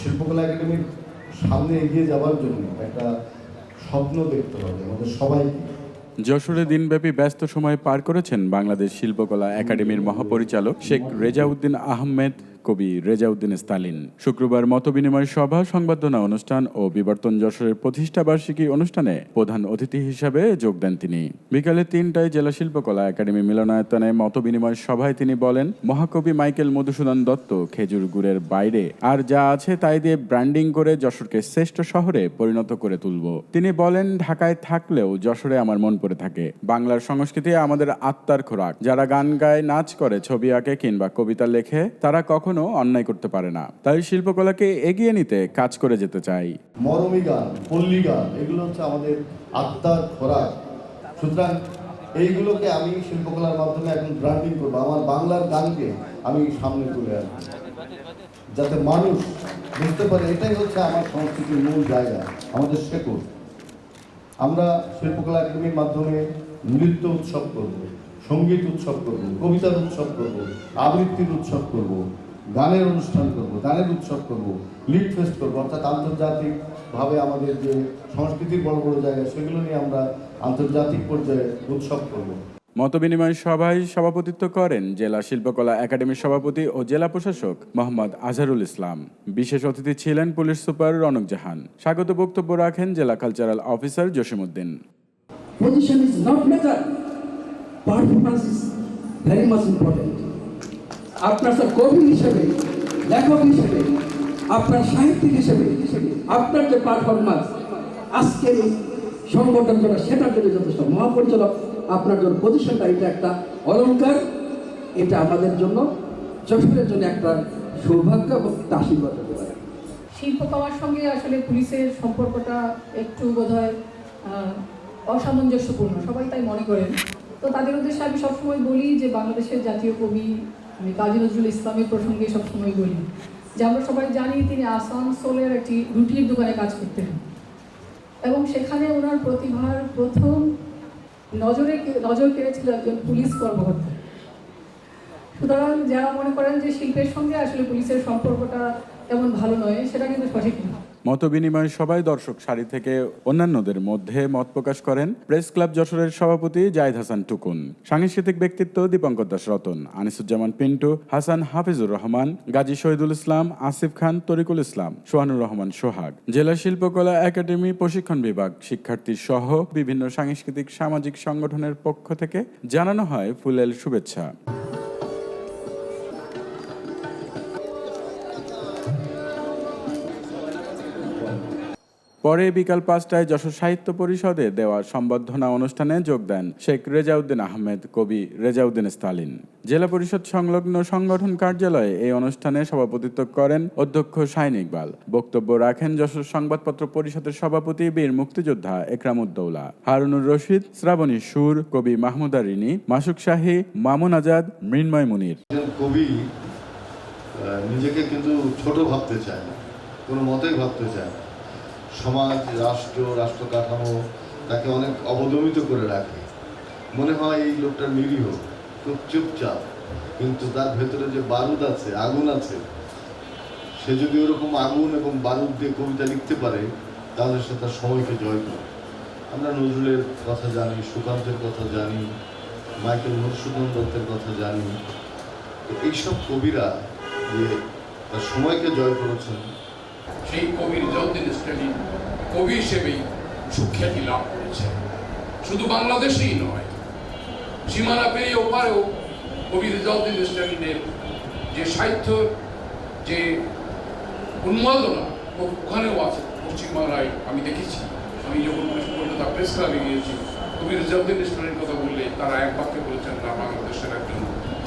শিল্পকলা একাডেমির সামনে এগিয়ে যাওয়ার জন্য একটা স্বপ্ন দেখতে হবে আমাদের সবাইকে। যশোরে দিনব্যাপী ব্যস্ত সময় পার করেছেন বাংলাদেশ শিল্পকলা একাডেমির মহাপরিচালক শেখ রেজাউদ্দিন আহমেদ। কবি রেজাউদ্দিন স্তালিন। শুক্রবার মতবিনিময় সভা, সংবর্ধনা অনুষ্ঠান ও বিবর্তন যশোরের প্রতিষ্ঠা বার্ষিকী অনুষ্ঠানে প্রধান অতিথি হিসাবে যোগ দেন তিনি। বিকালে তিনটায় জেলা শিল্পকলা একাডেমি মিলনায়তনে মতবিনিময় সভায় তিনি বলেন, মহাকবি মাইকেল মধুসূদন দত্ত খেজুর গুড়ের বাইরে, আর যা আছে তাই দিয়ে ব্র্যান্ডিং করে যশোরকে শ্রেষ্ঠ শহরে পরিণত করে তুলব। তিনি বলেন, ঢাকায় থাকলেও যশোরে আমার মন পড়ে থাকে। বাংলার সংস্কৃতি আমাদের আত্মার খোরাক। যারা গান গায়, নাচ করে, ছবি আঁকে কিংবা কবিতা লেখে, তারা কখনো অন্যায় করতে পারে না। তাই শিল্পকলাকে এগিয়ে নিতে কাজ করে যেতে চাই। মরমী গান, পল্লী গান, এগুলো হচ্ছে আমাদের আত্মার খোরাক। সুতরাং এইগুলোকে আমি শিল্পকলার মাধ্যমে এখন ব্র্যান্ডিং করব। আমার বাংলার গানকে আমি সামনে তুলে আনব। যাতে মানুষ বুঝতে পারে, এটাই হচ্ছে আমার সংস্কৃতির মূল জায়গা, আমাদের শেকড়। আমরা শিল্পকলা একাডেমির মাধ্যমে নৃত্য উৎসব করব, সংগীত উৎসব করব, কবিতার উৎসব করব, আবৃত্তির উৎসব করব। গানের অনুষ্ঠান করব গানের উৎসব করব লিড ফেস্ট করব অর্থাৎ আন্তর্জাতিকভাবে আমাদের যে সংস্কৃতির বড় বড় জায়গা সেগুলো নিয়ে আমরা আন্তর্জাতিক পর্যায়ে উৎসব করব মতবিনিময় সভায় সভাপতিত্ব করেন জেলা শিল্পকলা একাডেমির সভাপতি ও জেলা প্রশাসক মোহাম্মদ আজহারুল ইসলাম বিশেষ অতিথি ছিলেন পুলিশ সুপার রনক জাহান স্বাগত বক্তব্য রাখেন জেলা cultural officer Jasimuddin position is not matter. Performance is very much important. আপনার স্যার কবি হিসেবে, লেখক হিসেবে, আপনার সাহিত্যিক হিসেবে, আপনার যে পারফরমেন্স আজকের এই সংগঠন যেটা, সেটার জন্য যথেষ্ট মহাপরিচালক, আপনার জন্য পজিশনটা এটা একটা অলংকার, এটা আমাদের জন্য, যশোরের জন্য একটা সৌভাগ্য এবং আশীর্বাদ পারে। শিল্পকলার সঙ্গে আসলে পুলিশের সম্পর্কটা একটু বোধহয় অসামঞ্জস্যপূর্ণ, সবাই তাই মনে করেন। তো তাদের উদ্দেশ্যে আমি সবসময় বলি যে বাংলাদেশের জাতীয় কবি আমি কাজী নজরুল ইসলামের প্রসঙ্গে সবসময় বলি যে আমরা সবাই জানি তিনি আসানসোলের একটি রুটির দোকানে কাজ করতেন। এবং সেখানে ওনার প্রতিভার প্রথম নজরে নজর কেড়েছিল একজন পুলিশ কর্মকর্তা। সুতরাং যারা মনে করেন যে শিল্পের সঙ্গে আসলে পুলিশের সম্পর্কটা তেমন ভালো নয়, সেটা কিন্তু সঠিক না মতবিনিময় সভায় দর্শক সারি থেকে অন্যান্যদের মধ্যে মত প্রকাশ করেন প্রেস ক্লাব যশোরের সভাপতি জাহিদ হাসান টুকুন, সাংস্কৃতিক ব্যক্তিত্ব দীপঙ্কর দাস রতন, আনিসুজ্জামান পিন্টু, হাসান হাফিজুর রহমান, গাজী শহীদুল ইসলাম, আসিফ খান, তরিকুল ইসলাম, সোহানুর রহমান সোহাগ, জেলা শিল্পকলা একাডেমি প্রশিক্ষণ বিভাগ, শিক্ষার্থী সহ বিভিন্ন সাংস্কৃতিক সামাজিক সংগঠনের পক্ষ থেকে জানানো হয় ফুলেল শুভেচ্ছা। পরে বিকাল পাঁচটায় যশোর সাহিত্য পরিষদে দেওয়া সম্বর্ধনা অনুষ্ঠানে যোগ দেন শেখ রেজাউদ্দিন আহমেদ, কবি রেজাউদ্দিন স্তালিন। জেলা পরিষদ সংলগ্ন সংগঠন কার্যালয়ে এই অনুষ্ঠানে সভাপতিত্ব করেন অধ্যক্ষ শাহিন ইকবাল। বক্তব্য রাখেন যশোর সংবাদপত্র পরিষদের সভাপতি বীর মুক্তিযোদ্ধা একরামুদ্দৌলা, হারুনুর রশিদ, শ্রাবণী সুর, কবি মাহমুদা রিনী, মাসুক শাহী, মামুন আজাদ, মৃন্ময় মুনির। কবি নিজেকে কিন্তু ছোট ভাবতে চায় না, কোনো মতেই ভাবতে চায় সমাজ, রাষ্ট্র রাষ্ট্র কাঠামো তাকে অনেক অবদমিত করে রাখে। মনে হয় এই লোকটা নিরীহ, খুব চুপচাপ, কিন্তু তার ভেতরে যে বারুদ আছে, আগুন আছে, সে যদি ওরকম আগুন এবং বারুদ দিয়ে কবিতা লিখতে পারে, তাহলে সে তার সময়কে জয় করে আমরা নজরুলের কথা জানি, সুকান্তের কথা জানি, মাইকেল মধুসূদন দত্তের কথা জানি। এইসব কবিরা যে তার সময়কে জয় করেছেন সেই কবির যদ্দিন স্ট্যালিন কবি হিসেবেই সুখ্যাতি লাভ করেছে। শুধু বাংলাদেশেই নয়, সীমানা পেরিয়ে ওপারেও কবি রেজাউদ্দিন স্ট্যালিনের যে সাহিত্য, যে উন্মাদনা ওখানেও আছে, পশ্চিমবাংলায় আমি দেখেছি। আমি যখন কলকাতা প্রেস ক্লাবে গিয়েছি কবি রেজাউদ্দিন স্ট্যালিনের কথা বললে তারা এক বাক্যে বলেছেন, না, বাংলাদেশের একজন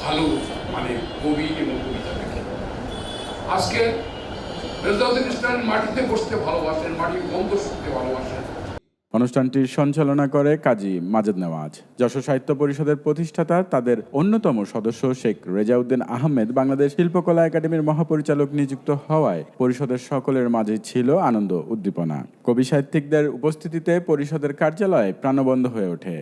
ভালো মানে কবি এবং কবিতা লেখে আজকে রেজাউদ্দিন মাটিতে বসতে ভালোবাসেন গন্ধ শুনতে ভালোবাসেন। অনুষ্ঠানটি সঞ্চালনা করে কাজী মাজেদ নেওয়াজ। যশোর সাহিত্য পরিষদের প্রতিষ্ঠাতা তাদের অন্যতম সদস্য শেখ রেজাউদ্দিন আহমেদ বাংলাদেশ শিল্পকলা একাডেমির মহাপরিচালক নিযুক্ত হওয়ায় পরিষদের সকলের মাঝে ছিল আনন্দ উদ্দীপনা। কবি সাহিত্যিকদের উপস্থিতিতে পরিষদের কার্যালয় প্রাণবন্ধ হয়ে ওঠে।